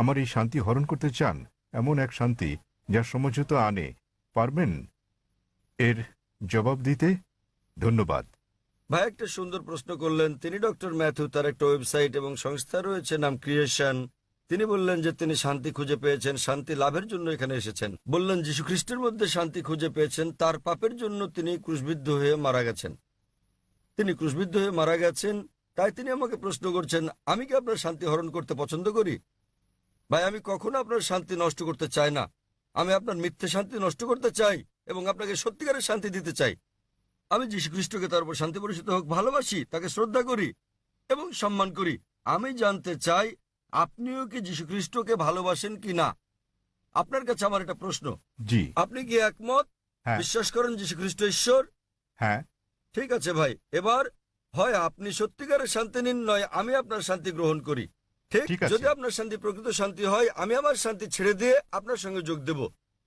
আমার এই শান্তি হরণ করতে চান, এমন এক শান্তি যা সমঝোতা আনে। পারবেন? এর জবাব দিতে ধন্যবাদ। ভাই, একটা সুন্দর প্রশ্ন করলেন। তিনি ডক্টর ম্যাথু, তার একটা ওয়েবসাইট এবং সংস্থা রয়েছে, নাম ক্রিয়েশন। তিনি বললেন যে তিনি শান্তি খুঁজে পেয়েছেন, শান্তি লাভের জন্য এখানে এসেছেন। বললেন যীশু খ্রিস্টের মধ্যে শান্তি খুঁজে পেয়েছেন, তার পাপের জন্য তিনি ক্রুশবিদ্ধ হয়ে মারা গেছেন। তিনি ক্রুশবিদ্ধ হয়ে মারা গেছেন, তাই তিনি আমাকে প্রশ্ন করছেন, আমি কি আপনার শান্তি হরণ করতে পছন্দ করি? ভাই আমি কখনো আপনার শান্তি নষ্ট করতে চাই না। আমি আপনার মিথ্যে শান্তি নষ্ট করতে চাই এবং আপনাকে সত্যিকারের শান্তি দিতে চাই। আমি যীশু খ্রিস্টকে তার উপর শান্তি পরিচিত হোক ভালোবাসি তাকে শ্রদ্ধা করি এবং সম্মান করি। আমি জানতে চাই আপনিও কি যীশু খ্রিস্টকে ভালোবাসেন কি না? আপনার কাছে আমার একটা প্রশ্ন। জি। আপনি কি একমত? হ্যাঁ। বিশ্বাস করেন যীশু খ্রিস্ট ঈশ্বর? হ্যাঁ। ঠিক আছে ভাই এবার হয় আপনি সত্যিকারের শান্তি নিন নয় আমি আপনার শান্তি গ্রহণ করি। ঠিক ঠিক আছে। যদি আপনার শান্তি প্রকৃত শান্তি হয় আমি আমার শান্তি ছেড়ে দিয়ে আপনার সঙ্গে যোগ দেব।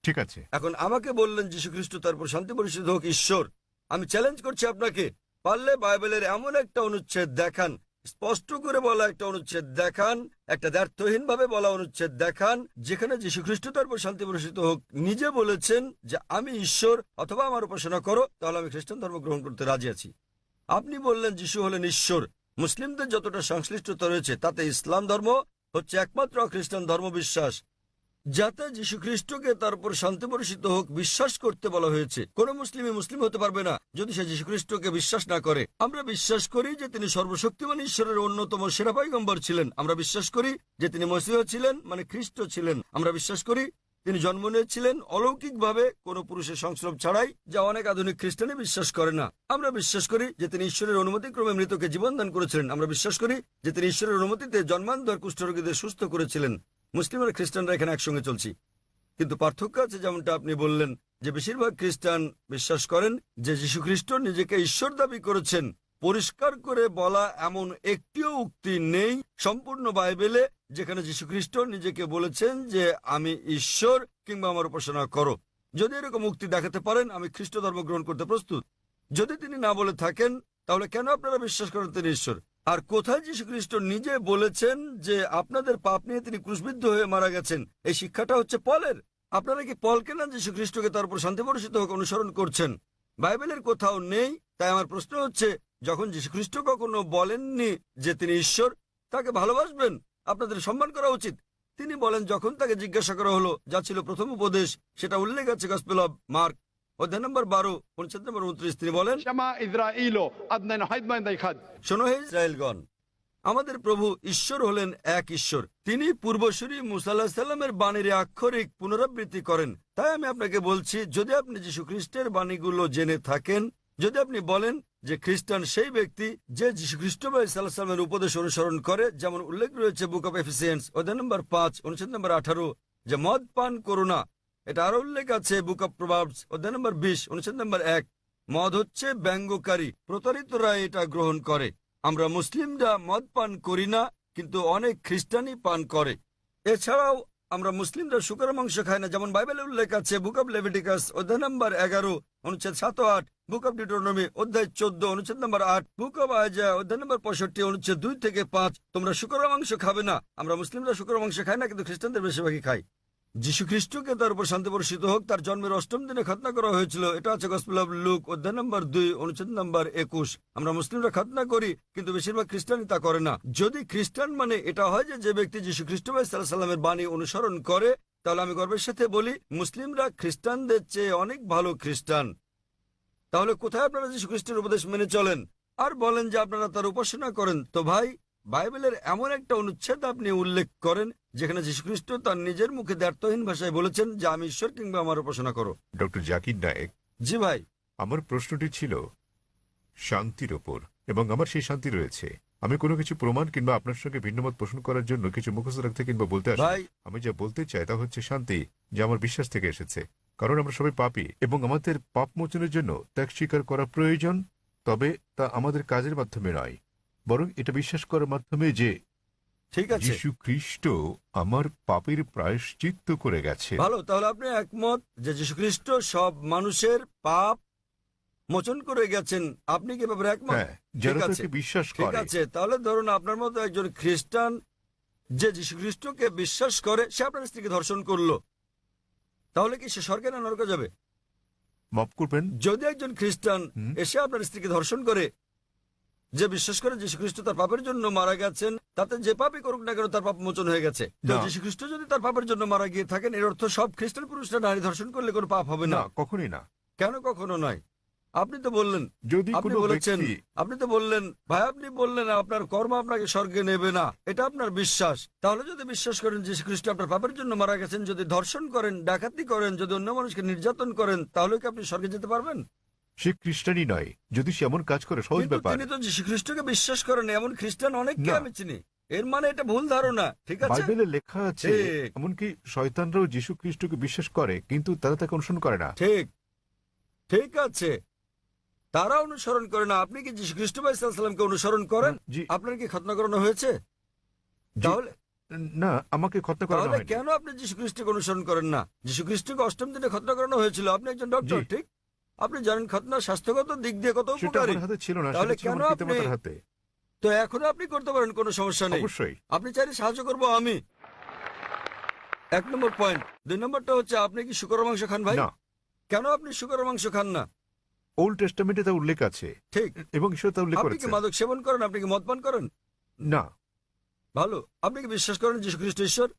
ঠিক আছে। এখন আমাকে বললেন যীশু খ্রিস্ট তারপর শান্তি পরিষদ হোক ঈশ্বর। আমি চ্যালেঞ্জ করছি আপনাকে পারলে বাইবেলের এমন একটা অনুচ্ছেদ দেখান স্পষ্ট করে বলা একটা অনুচ্ছেদ দেখান একটা দ্ব্যর্থহীন ভাবে বলা অনুচ্ছেদ দেখান যেখানে যীশু খ্রিস্ট তারপর শান্তি পরিষিত হোক। নিজে বলেছেন যে আমি ঈশ্বর অথবা আমার উপাসনা করো তাহলে আমি খ্রিস্টান ধর্ম গ্রহণ করতে রাজি আছি। আপনি বললেন যিশু হলেন ঈশ্বর। মুসলিমদের যতটা সংশ্লিষ্টতা রয়েছে, তাতে ইসলাম ধর্ম হচ্ছে একমাত্র খ্রিস্টান ধর্ম বিশ্বাস যাতে যীশু খ্রিস্টকে তার উপর শান্তি পরিষিত হোক, বিশ্বাস করতে বলা হয়েছে। কোন মুসলিমই মুসলিম হতে পারবে না যদি সে যীশু খ্রিস্টকে বিশ্বাস না করে। আমরা বিশ্বাস করি যে তিনি সর্বশক্তিমান ঈশ্বরের অন্যতম সেরা পাইগম্বর ছিলেন। আমরা বিশ্বাস করি যে তিনি মসিহ ছিলেন মানে খ্রিস্ট ছিলেন। আমরা বিশ্বাস করি তিনি জন্ম নিয়েছিলেন অলৌকিকভাবে, কোন পুরুষের সংস্রব ছাড়াই, যা অনেক আধুনিক খ্রিস্টানে বিশ্বাস করে না। আমরা বিশ্বাস করি যে তিনি ঈশ্বরের অনুমতিক্রমে মৃতকে জীবন দান করেছিলেন। আমরা বিশ্বাস করি যে তিনি ঈশ্বরের অনুমতিতে জন্মান্তর কুষ্ঠরোগীদের সুস্থ করেছিলেন। মুসলিম আর খ্রিস্টানরা এখানে একসঙ্গে চলছি। কিন্তু পার্থক্য আছে যেমনটা আপনি বললেন, যে বেশিরভাগ খ্রিস্টান বিশ্বাস করেন যে যীশু খ্রিস্ট নিজেকে ঈশ্বর দাবি করেছেন। পরিষ্কার করে বলা এমন একটিও উক্তি নেই সম্পূর্ণ বাইবেলে, যেখানে যীশু খ্রিস্ট নিজেকে বলেছেন যে, আমি ঈশ্বর কিংবা আমার উপাসনা করো। যদি এরকম উক্তি দেখাতে পারেন, আমি খ্রিস্ট ধর্ম গ্রহণ করতে প্রস্তুত। যদি তিনি না বলে থাকেন, তাহলে কেন আপনারা বিশ্বাস করেন তিনি ঈশ্বর? আর কোথায় যীশু খ্রিস্ট নিজে বলেছেন যে, আপনাদের পাপ নিয়ে তিনি ক্রুশবিদ্ধ হয়ে মারা গেছেন এই শিক্ষাটা হচ্ছে পলের। আপনারা কি পলকে না যীশু খ্রিস্টকে তার উপর শান্তি বর্ষিত হোক অনুসরণ করছেন? বাইবেলের কোথাও নেই, তাই আমার প্রশ্ন হচ্ছে যখন যীশুখ্রিস্ট কখনো বলেননি যে তিনি ঈশ্বর তাকে ভালোবাসবেন আপনাদের সম্মান করা উচিত। তিনি বলেন যখন তাকে জিজ্ঞাসা করা হলো যা ছিল প্রথম উপদেশ সেটা উল্লেখ আছে গসপেল অব মার্ক অধ্যায় নম্বর বারো পঞ্চায়েত নম্বর উনত্রিশ। তিনি বলেন শোনো হে ইসরায়েলগণ আমাদের প্রভু ঈশ্বর হলেন এক ঈশ্বর। তিনি পূর্বসূরি মুসাল্লাহ সাল্লামের বাণীর আক্ষরিক পুনরাবৃত্তি করেন। তাই আমি আপনাকে বলছি যদি আপনি যীশু খ্রিস্টের বাণীগুলো জেনে থাকেন যদি আপনি বলেন যে খ্রিস্টান সেই ব্যক্তি যে খ্রিস্ট উপদেশ অনুসরণ করে, যেমন উল্লেখ রয়েছে বুক অফ এফিসিয়েন্স, অধ্যায় নম্বর পাঁচ, অনুচ্ছেদ নম্বর আঠারো, যে মদ পান করো না। এটা আরও উল্লেখ আছে বুক অফ প্রভাবস, অধ্যায় নম্বর বিশ, অনুচ্ছেদ নম্বর এক। মদ হচ্ছে ব্যঙ্গকারী, প্রতারিতরা এটা গ্রহণ করে। আমরা মুসলিমরা মদ পান করি না, কিন্তু অনেক খ্রিস্টানই পান করে। এছাড়াও আমরা মুসলিমরা শুকর মাংস খাই না, যেমন বাইবেলে উল্লেখ আছে বুক অব লেভিটিকাস, অধ্যায় নম্বর এগারো অনুচ্ছেদ সাত আট বুক অব ডিটোনমি অধ্যায় চোদ্দ, অনুচ্ছেদ নম্বর আট বুক অব আয়জা অধ্যায় নম্বর পঁয়ষট্টি, অনুচ্ছেদ দুই থেকে পাঁচ, তোমরা শুকর মাংস খাবে না। আমরা মুসলিমরা শুকর মাংস খাই না, কিন্তু খ্রিস্টানদের বেশিরভাগই খাই। যীশু খ্রিস্টকে তার উপর শান্তি বর্ষিত হোক, তার জন্মের অষ্টম দিনে খতনা করা হয়েছিল, এটা আছে গসপেল লুক অধ্যায় নম্বর দুই, অনুচ্ছেদ নম্বর একুশ। আমরা মুসলিমরা খতনা করি, কিন্তু বেশিরভাগ খ্রিস্টানই তা করে না। যদি খ্রিস্টান মানে এটা হয় যে যে ব্যক্তি যীশু খ্রিস্ট ভাই সাল্লাহ সাল্লামের বাণী অনুসরণ করে তাহলে আমি গর্বের সাথে বলি মুসলিমরা খ্রিস্টানদের চেয়ে অনেক ভালো খ্রিস্টান। তাহলে কোথায় আপনারা যীশু খ্রিস্টের উপদেশ মেনে চলেন? আর বলেন যে আপনারা তার উপাসনা করেন। তো ভাই বাইবেলের এমন একটা অনুচ্ছেদ আপনি উল্লেখ করেন যেখানে যীশুখ্রিস্ট তার নিজের মুখে দ্ব্যর্থহীন ভাষায় বলেছেন যে আমি ঈশ্বর কিংবা আমার উপাসনা করো। ডক্টর জাকির নায়েক জি ভাই। আমার প্রশ্নটি ছিল শান্তির ওপর এবং আমার সেই শান্তি রয়েছে। আমি কোনো কিছু প্রমাণ কিংবা আপনার সঙ্গে ভিন্নমত পোষণ করার জন্য কিছু মুখস্থ রাখতে কিংবা বলতে আসি আমি যা বলতে চাই তা হচ্ছে শান্তি যা আমার বিশ্বাস থেকে এসেছে। কারণ আমরা সবাই পাপি এবং আমাদের পাপ মোচনের জন্য ত্যাগ স্বীকার করা প্রয়োজন তবে তা আমাদের কাজের মাধ্যমে নয়। বরং এটা বিশ্বাস করার মাধ্যমে যে ঠিক আছে। যীশু খ্রিস্ট আমার পাপের প্রায়শ্চিত্ত করে গেছে। ভালো তাহলে আপনি একমত যে যীশুখ্রিস্ট সব মানুষের পাপ মোচন করে গেছেন আপনি কি ব্যাপারে একমত? হ্যাঁ ঠিক আছে, বিশ্বাস ঠিক আছে তাহলে ধরুন আপনার মতো একজন খ্রিস্টান যে যীশু খ্রিস্টকে বিশ্বাস করে সে আপনার স্ত্রীকে ধর্ষণ করল। তাহলে কি সে স্বর্গে না নরকে যাবে? মাফ করবেন। যদি একজন খ্রিস্টান এসে আপনার স্ত্রীকে ধর্ষণ করে যে বিশ্বাস করে যীশু খ্রিস্ট তার পাপের জন্য মারা গেছেন তাতে যে পাপই করুক না কেন তার পাপ মোচন হয়ে গেছে। যীশু খ্রিস্ট যদি তার পাপের জন্য মারা গিয়ে থাকেন এর অর্থ সব খ্রিস্টান পুরুষরা নারী ধর্ষণ করলে কোনো পাপ হবে না কখনই না। কেন কখনো নয়? আপনি তো বললেন। যদি আপনি বলেছেন আপনি তো বললেন ভাই আপনি বললেন আপনার কর্ম আপনাকে স্বর্গে নেবে না। এটা আপনার বিশ্বাস। তাহলে যদি বিশ্বাস করেন যে খ্রিস্ট আপনার পাপের জন্য মারা গেছেন যদি ধর্ষণ করেন ডাকাতি করেন যদি অন্য মানুষকে নির্যাতন করেন তাহলে কি আপনি স্বর্গে যেতে পারবেন? সে খ্রিস্টানই নয়। যদি সে এমন কাজ করে সহজ কিন্তু ব্যাপার। তিনি তো খ্রিস্টকে বিশ্বাস করেন এমন খ্রিস্টান অনেককে আমি চিনি। এর মানে এটা ভুল ধারণা ঠিক আছে? বাইবেলে লেখা আছে এমনকি শয়তানরাও যীশু খ্রিস্টকে বিশ্বাস করে কিন্তু তারা তাকে অনুসরণ করে না। ঠিক। ঠিক আছে। তারা অনুসরণ করে না। আপনি কি যীশু খ্রিস্ট ভাই সাল্লামকে অনুসরণ করেন? জি। আপনার কি খতনা করানো হয়েছে? জি, তাহলে না আমাকে খতনা করানো তাহলে হয়নি। কেন আপনি যীশু খ্রিস্টকে অনুসরণ করেন না? যীশু খ্রিস্টকে অষ্টম দিনে খতনা করানো হয়েছিল। আপনি একজন ডক্টর জি। ঠিক? আপনি জানেন খতনা স্বাস্থ্যগত দিক দিয়ে কত সেটা উপকারী। আমার হাতে ছিল না তাহলে সেটা ছিল কেন আমার আপনি- পিতামাতার হাতে। তো এখনও আপনি করতে পারেন কোনো সমস্যা নেই। অবশ্যই। আপনি চাইলে সাহায্য করব আমি। এক নম্বর পয়েন্ট দুই নম্বরটা হচ্ছে আপনি কি শুকর মাংস খান ভাই? না। কেন আপনি শুকর মাংস খান না? ওল্ড টেস্টামেন্টে তা উল্লেখ আছে। ঠিক। এবং ঈশ্বর তা উল্লেখ আপনি কি করেছে মাদক সেবন করেন? আপনি কি মদ পান করেন? না। ভালো। আপনি কি বিশ্বাস করেন যীশু খ্রিস্ট ঈশ্বর?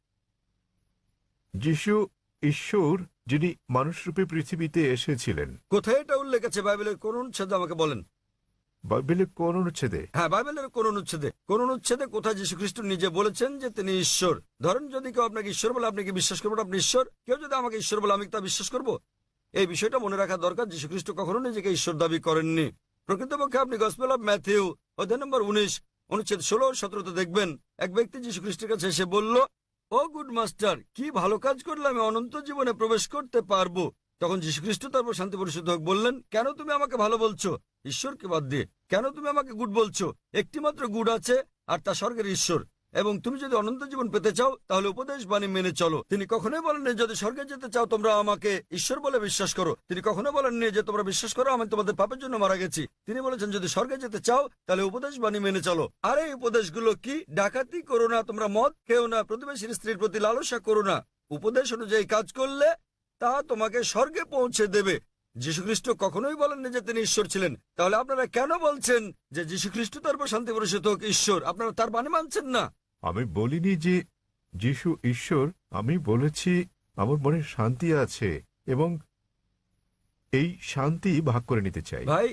যিশু ঈশ্বর যিনি মানুষরূপে পৃথিবীতে এসেছিলেন। কোথায় এটা উল্লেখ আছে? বাইবেলের কোন অনুচ্ছেদে আমাকে বলেন? বাইবেলে কোন অনুচ্ছেদে? হ্যাঁ বাইবেলের কোন অনুচ্ছেদে? কোন অনুচ্ছেদে কোথায় যীশু খ্রিস্ট নিজে বলেছেন যে তিনি ঈশ্বর? ধরেন যদি কেউ আপনাকে ঈশ্বর বলে আপনি কি বিশ্বাস করবেন আপনি ঈশ্বর? কেউ যদি আমাকে ঈশ্বর বলে আমি কি তা বিশ্বাস করব? এই বিষয়টা মনে রাখা দরকার যীশু খ্রিস্ট কখনো নিজেকে ঈশ্বর দাবি করেননি। প্রকৃতপক্ষে আপনি গসপেল অফ ম্যাথিউ অধ্যায় নম্বর উনিশ, অনুচ্ছেদ ষোলো, সতেরোতে দেখবেন, এক ব্যক্তি যীশু খ্রিস্টের কাছে এসে বলল, ও গুড মাস্টার কি ভালো কাজ করলে আমি অনন্ত জীবনে প্রবেশ করতে পারব? তখন যীশু খ্রিস্ট তারপর শান্তি পরিশুদ্ধ হোক বললেন, কেন তুমি আমাকে ভালো বলছো? ঈশ্বরকে বাদ দিয়ে। কেন তুমি আমাকে গুড বলছো? একটি মাত্র গুড আছে, আর তা স্বর্গের ঈশ্বর। এবং তুমি যদি অনন্ত জীবন পেতে চাও, তাহলে উপদেশ বাণী মেনে চলো। তিনি কখনোই বলেননি, যদি স্বর্গে যেতে চাও, তোমরা আমাকে ঈশ্বর বলে বিশ্বাস করো। তিনি কখনো বলেননি যে, তোমরা বিশ্বাস করো, আমি তোমাদের পাপের জন্য মারা গেছি। তিনি বলেছেন, যদি স্বর্গে যেতে চাও, তাহলে উপদেশ বাণী মেনে চলো। আর এই উপদেশগুলো কি? ডাকাতি করো না তোমরা, মদ খেও না, প্রতিবেশীর স্ত্রীর প্রতি লালসা করো না। উপদেশ অনুযায়ী কাজ করলে তা তোমাকে স্বর্গে পৌঁছে দেবে। যীশুখ্রিস্ট কখনোই বলেননি যে, তিনি ঈশ্বর ছিলেন। তাহলে আপনারা কেন বলছেন যে, যীশুখ্রিস্ট তার উপর শান্তি বর্ষিত হোক, ঈশ্বর আপনারা তার বাণী মানছেন না। আমি বলিনি যে যিশু ঈশ্বর আমি বলেছি আমার মনে শান্তি আছে এবং এই শান্তি ভাগ করে নিতে চাই। ভাই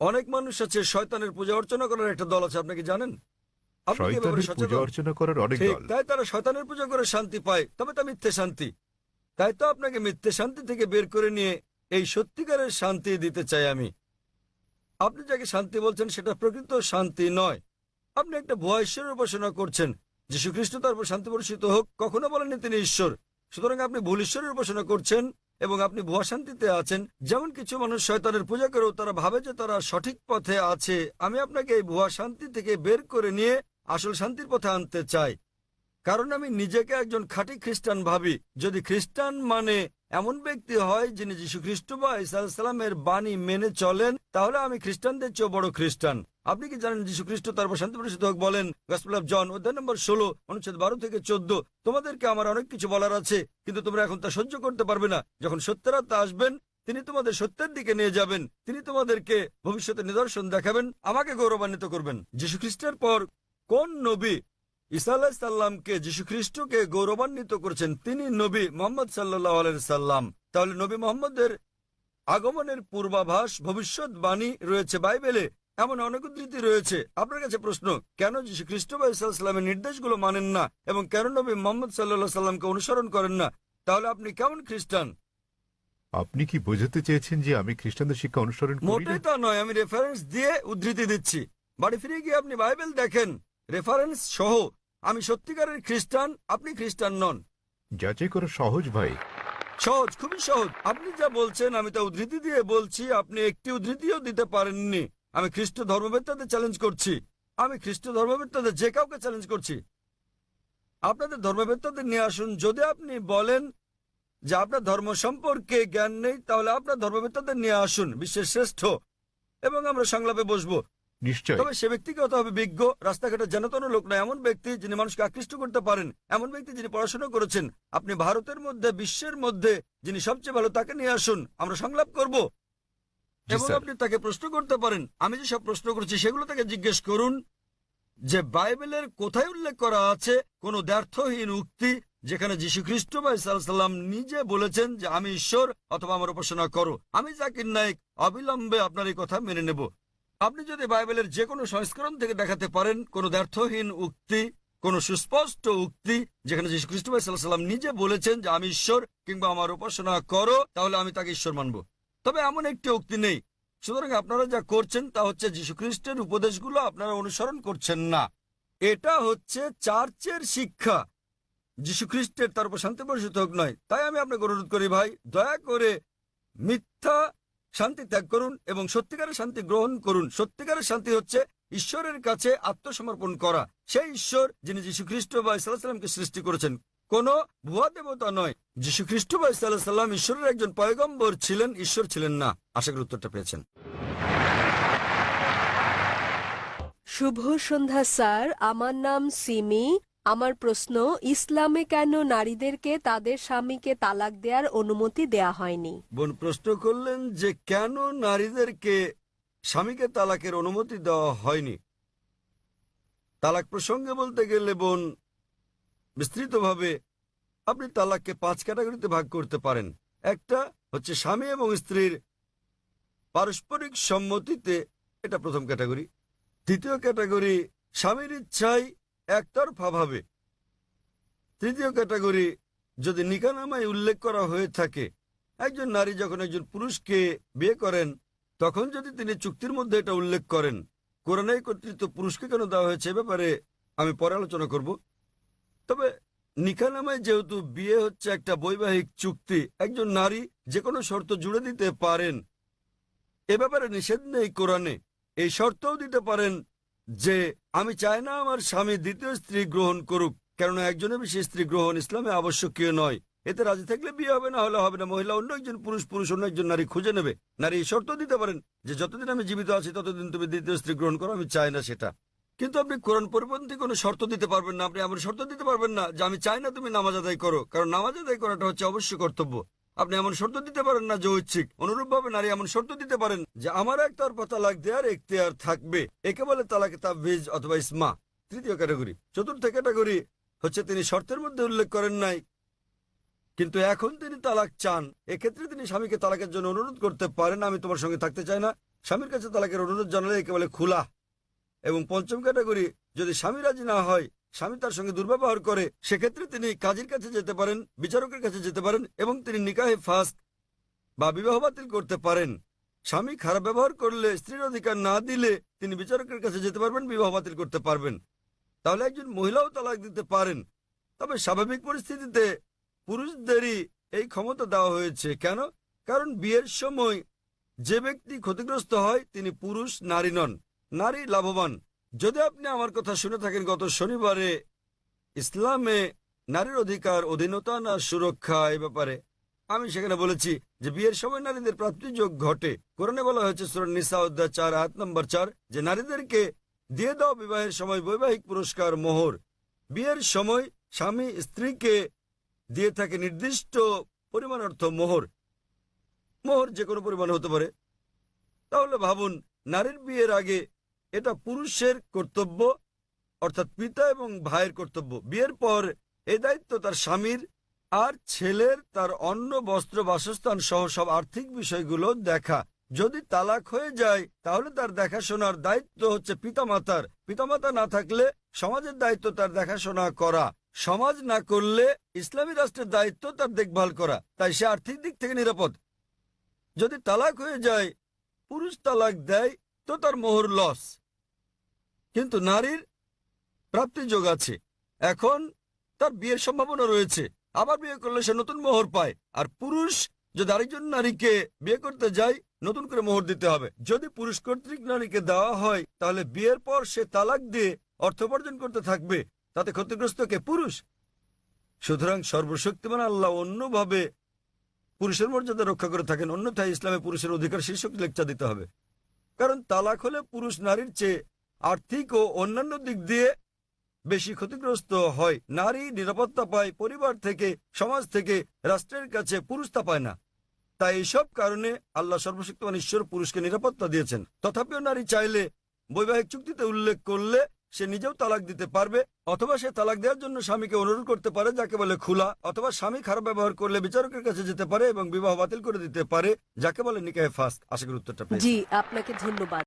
অনেক মানুষ আছে শয়তানের পূজা অর্চনা করার একটা দল আছে আপনি কি জানেন? আপনি কি এ ব্যাপারে শয়তানের পূজা অর্চনা করার অনেক দল। তাই তারা শয়তানের পূজা করে শান্তি পায় তবে তা মিথ্যে শান্তি। তাই তো আপনাকে মিথ্যে শান্তি থেকে বের করে নিয়ে এই সত্যিকারের শান্তি দিতে চাই আমি। আপনি যাকে শান্তি বলছেন সেটা প্রকৃত শান্তি নয়। আপনি একটা ভুয়া ঈশ্বরের উপাসনা করছেন যীশু খ্রিস্ট তার উপর শান্তি বর্ষিত হোক, কখনো বলেননি তিনি ঈশ্বর। সুতরাং আপনি ভুল ঈশ্বরের উপাসনা করছেন এবং আপনি ভুয়া শান্তিতে আছেন। যেমন কিছু মানুষ শয়তানের পূজা করেও তারা ভাবে যে তারা সঠিক পথে আছে। আমি আপনাকে এই ভুয়া শান্তি থেকে বের করে নিয়ে আসল শান্তির পথে আনতে চাই। কারণ আমি নিজেকে একজন খাঁটি খ্রিস্টান ভাবি। যদি খ্রিস্টান মানে এমন ব্যক্তি হয় যিনি যীশু খ্রিস্ট বা ইসালামের বাণী মেনে চলেন, তাহলে আমি খ্রিস্টানদের চেয়েও বড় খ্রিস্টান। আপনি কি জানেন যীশু খ্রিস্ট তারপর শান্তি পরিষদ হোক বলেন? গসপেল অফ জন অধ্যায় নম্বর ষোলো, অনুচ্ছেদ বারো থেকে চোদ্দ। তোমাদেরকে আমার অনেক কিছু বলার আছে, কিন্তু তোমরা এখন তা সহ্য করতে পারবে না। যখন সত্যের আত্মা আসবেন, তিনি তোমাদের সত্যের দিকে নিয়ে যাবেন। তিনি তোমাদেরকে ভবিষ্যতে নিদর্শন দেখাবেন, আমাকে গৌরবান্বিত করবেন। যীশু খ্রিস্টের পর কোন নবী ঈসা আলাহ সাল্লামকে যীশু খ্রিস্টকে গৌরবান্বিত করেছেন? তিনি নবী মোহাম্মদ সাল্লাহ সাল্লাম। তাহলে নবী মোহাম্মদের আগমনের পূর্বাভাস, ভবিষ্যৎবাণী রয়েছে বাইবেলে। এমন অনেক উদ্ধৃতি রয়েছে। আপনার কাছে প্রশ্ন কেন যীশু খ্রিস্ট বা ইসলামের নির্দেশগুলো মানেন না এবং কেন নবী মোহাম্মদ সাল্লাহ সাল্লামকে অনুসরণ করেন না? তাহলে আপনি কেমন খ্রিস্টান? আপনি কি বোঝাতে চেয়েছেন যে আমি খ্রিস্টানদের শিক্ষা অনুসরণ মোটেই তা নয় আমি রেফারেন্স দিয়ে উদ্ধৃতি দিচ্ছি। বাড়ি ফিরে গিয়ে আপনি বাইবেল দেখেন। রেফারেন্স সহ আমি সত্যিকারের খ্রিস্টান আপনি খ্রিস্টান নন। যাচাই করা সহজ ভাই। সহজ খুবই সহজ। আপনি যা বলছেন আমি তা উদ্ধৃতি দিয়ে বলছি আপনি একটি উদ্ধৃতিও দিতে পারেননি। আমি খ্রিস্ট ধর্মবেত্তাদের চ্যালেঞ্জ করছি। আমি খ্রিস্ট ধর্মবেত্তাদের যে কাউকে চ্যালেঞ্জ করছি। আপনাদের ধর্মবেত্তাদের নিয়ে আসুন। যদি আপনি বলেন যে আপনার ধর্ম সম্পর্কে জ্ঞান নেই তাহলে আপনার ধর্মবেত্তাদের নিয়ে আসুন বিশ্বের শ্রেষ্ঠ। এবং আমরা সংলাপে বসবো। নিশ্চয় তবে সে ব্যক্তিকে হতে হবে বিজ্ঞ রাস্তাঘাটে জানাতন লোক নয়। এমন ব্যক্তি যিনি মানুষকে আকৃষ্ট করতে পারেন এমন ব্যক্তি যিনি পড়াশোনা করেছেন। আপনি ভারতের মধ্যে বিশ্বের মধ্যে যিনি সবচেয়ে ভালো তাকে নিয়ে আসুন। আমরা সংলাপ করব। এবং আপনি তাকে প্রশ্ন করতে পারেন। আমি যে সব প্রশ্ন করছি সেগুলো তাকে জিজ্ঞেস করুন যে বাইবেলের কোথায় উল্লেখ করা আছে কোন দ্ব্যর্থহীন উক্তি যেখানে যীশু খ্রিস্ট বা সাল্লাম নিজে বলেছেন যে আমি ঈশ্বর অথবা আমার উপাসনা করো। আমি জাকির নাইক অবিলম্বে আপনার এই কথা মেনে নেব। আপনি যদি বাইবেলের যে কোনো সংস্করণ থেকে দেখাতে পারেন কোন দ্ব্যর্থহীন উক্তি কোন সুস্পষ্ট উক্তি যেখানে যীশু খ্রিস্ট ভাই সাল্লাম নিজে বলেছেন যে আমি ঈশ্বর কিংবা আমার উপাসনা করো তাহলে আমি তাকে ঈশ্বর মানব। তবে এমন একটি উক্তি নেই। সুতরাং আপনারা যা করছেন তা হচ্ছে যীশু খ্রিস্টের উপদেশগুলো আপনারা অনুসরণ করছেন না। এটা হচ্ছে চার্চের শিক্ষা। যীশু খ্রিস্টের তার উপর শান্তি বর্ষিত হোক নয়, তাই আমি আপনাকে অনুরোধ করি ভাই, দয়া করে মিথ্যা শান্তি ত্যাগ করুন এবং সত্যিকারের শান্তি গ্রহণ করুন। সত্যিকারের শান্তি হচ্ছে ঈশ্বরের কাছে আত্মসমর্পণ করা। সেই ঈশ্বর যিনি যীশু খ্রিস্ট বা ইসলামকে সৃষ্টি করেছেন কোন ভুয়া দেবতা নয়। যীশু খ্রিস্ট বা ইসলাম ঈশ্বরের একজন পয়গম্বর ছিলেন ঈশ্বর ছিলেন না। আশা করি উত্তরটা পেয়েছেন। শুভ সন্ধ্যা স্যার। আমার নাম সিমি। আমার প্রশ্ন ইসলামে কেন নারীদেরকে তাদের স্বামীকে তালাক দেওয়ার অনুমতি দেয়া হয়নি? বোন প্রশ্ন করলেন যে কেন নারীদেরকে স্বামীকে তালাকের অনুমতি দেওয়া হয়নি? তালাক প্রসঙ্গে বলতে গেলে বোন বিস্তৃতভাবে আপনি তালাককে পাঁচ ক্যাটাগরিতে ভাগ করতে পারেন। একটা হচ্ছে স্বামী এবং স্ত্রীর পারস্পরিক সম্মতিতে এটা প্রথম ক্যাটাগরি। দ্বিতীয় ক্যাটাগরি স্বামীর ইচ্ছায় একতরফাভাবে তৃতীয় ক্যাটাগরি যদি নিকানামায় উল্লেখ করা হয়ে থাকে, একজন নারী যখন একজন পুরুষকে বিয়ে করেন, তখন যদি তিনি চুক্তির মধ্যে এটা উল্লেখ করেন কোরআনে কর্তৃত্ব পুরুষকে কেন দেওয়া হয়েছে ব্যাপারে আমি পরে আলোচনা করব। তবে নিকানামায় যেহেতু বিয়ে হচ্ছে একটা বৈবাহিক চুক্তি, একজন নারী যে কোনো শর্ত জুড়ে দিতে পারেন। এ ব্যাপারে নিষেধ নেই কোরআনে। এই শর্তও দিতে পারেন যে, আমি চাই না আমার স্বামী দ্বিতীয় স্ত্রী গ্রহণ করুক, কেননা একজনের বেশি স্ত্রী গ্রহণ ইসলামে আবশ্যকীয় নয়। এতে রাজি থাকলে বিয়ে হবে, না হলে হবে না। মহিলা অন্য একজন পুরুষ পুরুষ অন্য একজন নারী খুঁজে নেবে। নারী এই শর্ত দিতে পারেন যে, যতদিন আমি জীবিত আছি, ততদিন তুমি দ্বিতীয় স্ত্রী গ্রহণ করো, আমি চাই না সেটা। কিন্তু আপনি কোরআন পরিপন্থী কোনো শর্ত দিতে পারবেন না। আপনি এমন শর্ত দিতে পারবেন না যে আমি চাই না তুমি নামাজ আদায় করো। কারণ নামাজ আদায় করাটা হচ্ছে অবশ্যই কর্তব্য। আপনি এমন শর্ত দিতে পারেন না যে ঐচ্ছিক। অনুরূপভাবে নারী এমন শর্ত দিতে পারেন যে আমার এক তরফা তালাক দেওয়ার এখতিয়ার থাকবে। একে বলে তালাকে তাবিজ অথবা ইসমা। তৃতীয় ক্যাটাগরি। চতুর্থ ক্যাটাগরি হচ্ছে তিনি শর্তের মধ্যে উল্লেখ করেন নাই। কিন্তু এখন তিনি তালাক চান। এক্ষেত্রে তিনি স্বামীকে তালাকের জন্য অনুরোধ করতে পারেন। আমি তোমার সঙ্গে থাকতে চাই না। স্বামীর কাছে তালাকের অনুরোধ জানালে একে বলে খোলা এবং পঞ্চম ক্যাটাগরি যদি স্বামী রাজি না হয়, স্বামী তার সঙ্গে দুর্ব্যবহার করে, সেক্ষেত্রে তিনি কাজীর কাছে যেতে পারেন, বিচারকের কাছে যেতে পারেন এবং তিনি নিকাহে ফাস্ট বা বিবাহ বাতিল করতে পারেন। স্বামী খারাপ ব্যবহার করলে, স্ত্রীর অধিকার না দিলে তিনি বিচারকের কাছে যেতে পারবেন, বিবাহ বাতিল করতে পারবেন। তাহলে একজন মহিলাও তালাক দিতে পারেন। তবে স্বাভাবিক পরিস্থিতিতে পুরুষদেরই এই ক্ষমতা দেওয়া হয়েছে। কেন? কারণ বিয়ের সময় যে ব্যক্তি ক্ষতিগ্রস্ত হয়, তিনি পুরুষ, নারী নন। নারী লাভবান। যদি আপনি আমার কথা শুনে থাকেন, গত শনিবারে ইসলামে নারীর অধিকার, অধীনতা না সুরক্ষা এ ব্যাপারে আমি সেখানে বলেছি যে বিয়ের সময় নারীদের প্রাপ্তিযোগ ঘটে। কোরআনে বলা হয়েছে সুরান নিসা অধ্যায় চার হাত নম্বর চার, যে নারীদেরকে দিয়ে দাও বিবাহের সময় বৈবাহিক পুরস্কার, মোহর। বিয়ের সময় স্বামী স্ত্রীকে দিয়ে থাকে নির্দিষ্ট পরিমাণ অর্থ মোহর। মোহর যে কোনো পরিমাণ হতে পারে। তাহলে ভাবুন, নারীর বিয়ের আগে এটা পুরুষের কর্তব্য, অর্থাৎ পিতা এবং ভাইয়ের কর্তব্য। বিয়ের পর এ দায়িত্ব তার স্বামীর, আর ছেলের তার অন্য বস্ত্র, বাসস্থান সহ সব আর্থিক বিষয়গুলো দেখা। যদি তালাক হয়ে যায়, তাহলে তার দেখাশোনার দায়িত্ব হচ্ছে পিতামাতার। পিতামাতা না থাকলে সমাজের দায়িত্ব তার দেখাশোনা করা। সমাজ না করলে ইসলামী রাষ্ট্রের দায়িত্ব তার দেখভাল করা। তাই সে আর্থিক দিক থেকে নিরাপদ। যদি তালাক হয়ে যায়, পুরুষ তালাক দেয়, তো তার মোহর লস। কিন্তু নারীর প্রাপ্তিযোগ আছে। এখন তার বিয়ের সম্ভাবনা রয়েছে। আবার বিয়ে করলে সে নতুন মোহর পায়। আর পুরুষ যদি আরেকজন নারীকে বিয়ে করতে যায়, নতুন করে মোহর দিতে হবে। যদি পুরুষ কর্তৃক নারীকে দেওয়া হয়, তাহলে বিয়ের পর সে তালাক দিয়ে অর্থ উপার্জন করতে থাকবে। তাতে ক্ষতিগ্রস্ত কে? পুরুষ। সুতরাং সর্বশক্তিমান আল্লাহ অন্যভাবে পুরুষের মর্যাদা রক্ষা করে থাকেন। অন্যথায় ইসলামে পুরুষের অধিকার শীর্ষক লেকচার দিতে হবে। কারণ তালাক হলে পুরুষ নারীর চেয়ে আর্থিক ও অন্যান্য দিক দিয়ে বেশি ক্ষতিগ্রস্ত হয়। নারী নিরাপত্তা পায়, পরিবার থেকে, সমাজ থেকে, রাষ্ট্রের কাছে পুরুষ তা পায় না। তাই এসব কারণে আল্লাহ সর্বশক্তিমান ঈশ্বর পুরুষকে নিরাপত্তা দিয়েছেন। তথাপিও নারী চাইলে বৈবাহিক চুক্তিতে উল্লেখ করলে সে নিজেও তালাক দিতে পারবে, অথবা সে তালাক দেওয়ার জন্য স্বামীকে অনুরোধ করতে পারে, যাকে বলে খোলা, অথবা স্বামী খারাপ ব্যবহার করলে বিচারকের কাছে যেতে পারে এবং বিবাহ বাতিল করে দিতে পারে, যাকে বলে নিকাহে ফাস্ক আশা করি উত্তরটা জি, আপনাকে ধন্যবাদ।